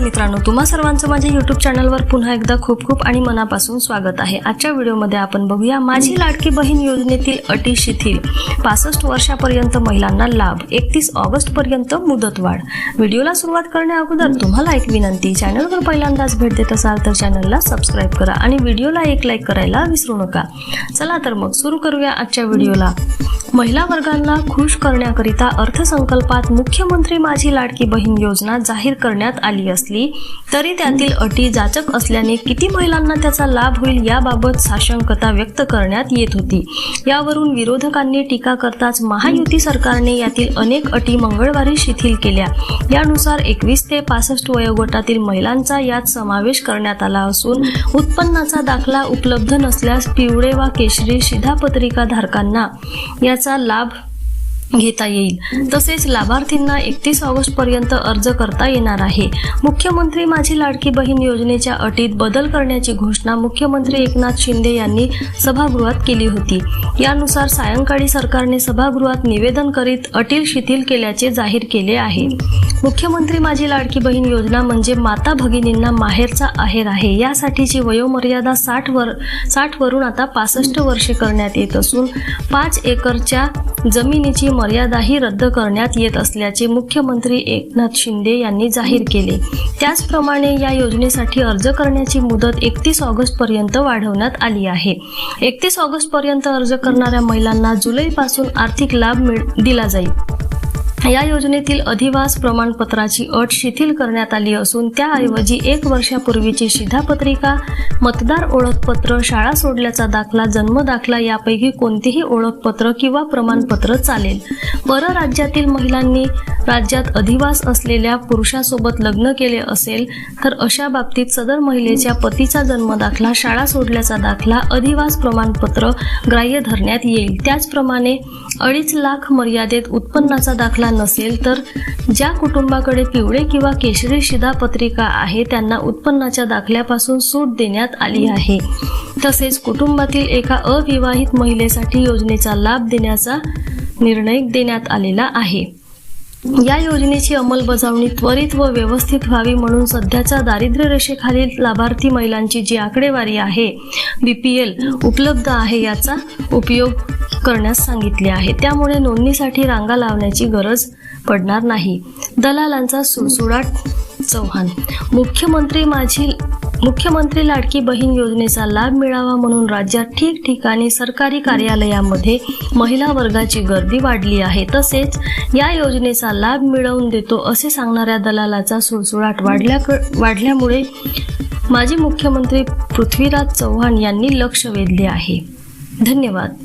नमस्कार मित्रांनो तुम्हा सर्वांचं माझ्या युट्यूब चॅनलवर पुन्हा एकदा खूप खूप आणि मनापासून स्वागत आहे. आजच्या व्हिडिओमध्ये आपण बघूया माझी लाडकी बहीण योजनेतील अटी शिथिल. पासष्ट वर्षापर्यंत महिलांना लाभ एकतीस ऑगस्ट पर्यंत मुदतवाढ. व्हिडिओला सुरुवात करण्या अगोदर तुम्हाला एक विनंती चॅनलवर पहिल्यांदाच भेट देत असाल तर चॅनलला सबस्क्राईब करा आणि व्हिडिओला एक लाईक करायला विसरू नका. चला तर मग सुरू करूया आजच्या व्हिडिओला. महिला वर्गांना खुश करण्याकरिता अर्थसंकल्पात मुख्यमंत्री माझी लाडकी बहीण योजना जाहीर करण्यात आली असते. घेतली तरी त्यातील अटी जाचक असल्याने किती महिलांना त्याचा लाभ होईल याबाबत साशंकता व्यक्त करण्यात येत होती. यावरून विरोधकांनी टीका करताच महायुती सरकारने यातील अनेक अटी मंगळवारी शिथिल केल्या. यानुसार एकवीस ते पासष्ट वयोगटातील महिलांचा यात समावेश करण्यात आला असून उत्पन्नाचा दाखला उपलब्ध नसल्यास पिवळे वा केशरी शिधापत्रिका धारकांना याचा लाभ घेता येईल. तसेच लाभार्थींना एकतीस ऑगस्ट पर्यंत अर्ज करता येणार आहे. मुख्यमंत्री माझी लाडकी बहीण योजनेच्या अटीत बदल करण्याची घोषणा मुख्यमंत्री एकनाथ शिंदे यांनी सभागृहात केली होती. यानुसार सायंकाळी सरकारने सभागृहात निवेदन करीत अटी शिथिल केल्याचे जाहीर केले आहे. मुख्यमंत्री माझी लाडकी बहीण योजना म्हणजे माता भगिनींना माहेरचा आहेर आहे. यासाठीची वयोमर्यादा साठ वर साठ वरून आता पासष्ट वर्षे करण्यात येत असून पाच एकरच्या जमिनीची मर्यादाही रद्द करण्यात येत असल्याचे मुख्यमंत्री एकनाथ शिंदे यांनी जाहीर केले. त्याचप्रमाणे या योजनेसाठी अर्ज करण्याची मुदत एकतीस ऑगस्ट पर्यंत वाढवण्यात आली आहे. एकतीस ऑगस्ट पर्यंत अर्ज करणाऱ्या महिलांना जुलैपासून आर्थिक लाभ मिळ दिला जाईल. या योजनेतील अधिवास प्रमाणपत्राची अट शिथिल करण्यात आली असून त्याऐवजी एक वर्षापूर्वीची शिधापत्रिका मतदार ओळखपत्र शाळा सोडल्याचा दाखला जन्म दाखला यापैकी कोणतेही ओळखपत्र किंवा प्रमाणपत्र चालेल. परराज्यातील महिलांनी राज्यात अधिवास असलेल्या पुरुषासोबत लग्न केले असेल तर अशा बाबतीत सदर महिलेच्या पतीचा जन्म दाखला शाळा सोडल्याचा दाखला अधिवास प्रमाणपत्र ग्राह्य धरण्यात येईल. त्याचप्रमाणे अडीच लाख मर्यादेत उत्पन्नाचा दाखला नसेल तर ज्या कुटुंबाकडे पिवळे किंवा केशरी शिधापत्रिका आहे त्यांना उत्पन्नाच्या दाखल्यापासून सूट देण्यात आली आहे. तसेच कुटुंबातील एका अविवाहित महिलेसाठी योजनेचा लाभ देण्याचा निर्णय देण्यात आलेला आहे. या योजनेची अंमलबजावणी त्वरित व व्यवस्थित व्हावी म्हणून सध्याच्या दारिद्र्य रेषेखालील लाभार्थी महिलांची जी आकडेवारी आहे बी पी एल उपलब्ध आहे याचा उपयोग करण्यास सांगितले आहे. त्यामुळे नोंदणीसाठी रांगा लावण्याची गरज पडणार नाही. दलालांचा सुळसुळाट चव्हाण मुख्यमंत्री माझी मुख्यमंत्री लाडकी बहीण योजनेचा लाभ मिळावा म्हणून राज्यात ठिकठिकाणी सरकारी कार्यालयामध्ये महिला वर्गाची गर्दी वाढली आहे. तसेच या योजनेचा लाभ मिळवून देतो असे सांगणाऱ्या दलालाचा सुळसुळाट वाढल्या वाढल्यामुळे माजी मुख्यमंत्री पृथ्वीराज चव्हाण यांनी लक्ष वेधले आहे. धन्यवाद.